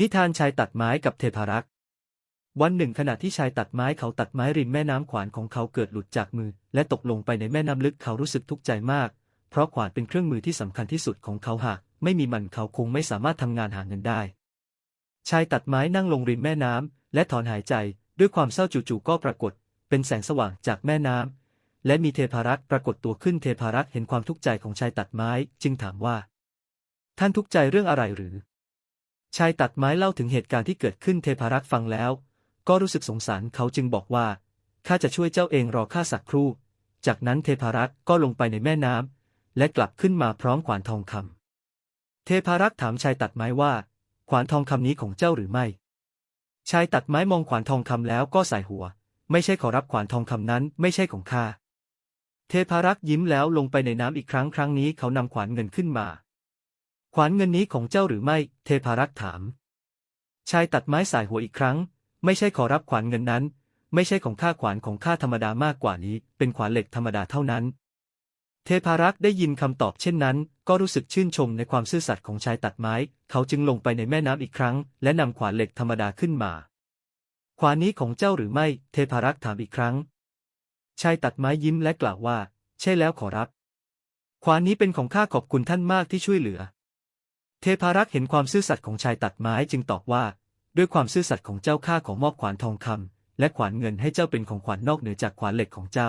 นิทานชายตัดไม้กับเทพารักษ์ วันหนึ่งขณะที่ชายตัดไม้เขาตัดไม้ริมแม่น้ำขวานของเขาเกิดหลุดจากมือ และตกลงไปในแม่น้ำลึกเขารู้สึกทุกข์ใจมาก เพราะขวานเป็นเครื่องมือที่สำคัญที่สุดของเขาหากไม่มีมันเขาคงไม่สามารถทำงานหาเงินได้ ชายตัดไม้นั่งลงริมแม่น้ำและถอนหายใจด้วยความเศร้าจู่ๆก็ปรากฏ เป็นแสงสว่างจากแม่น้ำและมีเทพารักษ์ปรากฏตัวขึ้นเทพารักษ์เห็นความทุกข์ใจของชายตัดไม้ จึงถามว่า ท่านทุกข์ใจเรื่องอะไรหรือ ชายตัดไม้เล่าถึงเหตุการณ์ที่เกิดขึ้นเทพารักษ์ฟังแล้ว ก็รู้สึกสงสารเขาจึงบอกว่าข้าจะช่วยเจ้าเองรอข้าสักครู่ จากนั้นเทพารักษ์ก็ลงไปในแม่น้ำและกลับขึ้นมาพร้อมขวานทองคำเทพารักษ์ถามชายตัดไม้ว่า ขวานทองคำนี้ของเจ้าหรือไม่ ชายตัดไม้มองขวานทองคำแล้วก็ใส่หัว ไม่ใช่ขอรับขวานทองคำนั้นไม่ใช่ของข้าเทพารักษ์ยิ้มแล้วลงไปในน้ำอีกครั้งครั้งนี้เขานำขวานเงินขึ้นมา ขวานเงินนี้ของเจ้าหรือไม่ เทพารักษ์ถาม ชายตัดไม้สายหัวอีกครั้ง ไม่ใช่ขอรับขวานเงินนั้น ไม่ใช่ของข้าขวานของข้าธรรมดามากกว่านี้ เป็นขวานเหล็กธรรมดาเท่านั้น เทพารักษ์ได้ยินคำตอบเช่นนั้น ก็รู้สึกชื่นชมในความซื่อสัตย์ของชายตัดไม้ เขาจึงลงไปในแม่น้ำอีกครั้ง และนำขวานเหล็กธรรมดาขึ้นมา ขวานนี้ของเจ้าหรือไม่ เทพารักษ์ถามอีกครั้ง ชายตัดไม้ยิ้มและกล่าวว่า ใช่แล้วขอรับ ขวานนี้เป็นของข้าขอบคุณท่านมากที่ช่วยเหลือ เทพารักษ์เห็นความซื่อสัตย์ของชายตัดไม้จึงตอบว่า ด้วยความซื่อสัตย์ของเจ้าข้าขอมอบขวานทองคำและขวานเงินให้เจ้าเป็นของขวัญนอกเหนือจากขวานเหล็กของเจ้า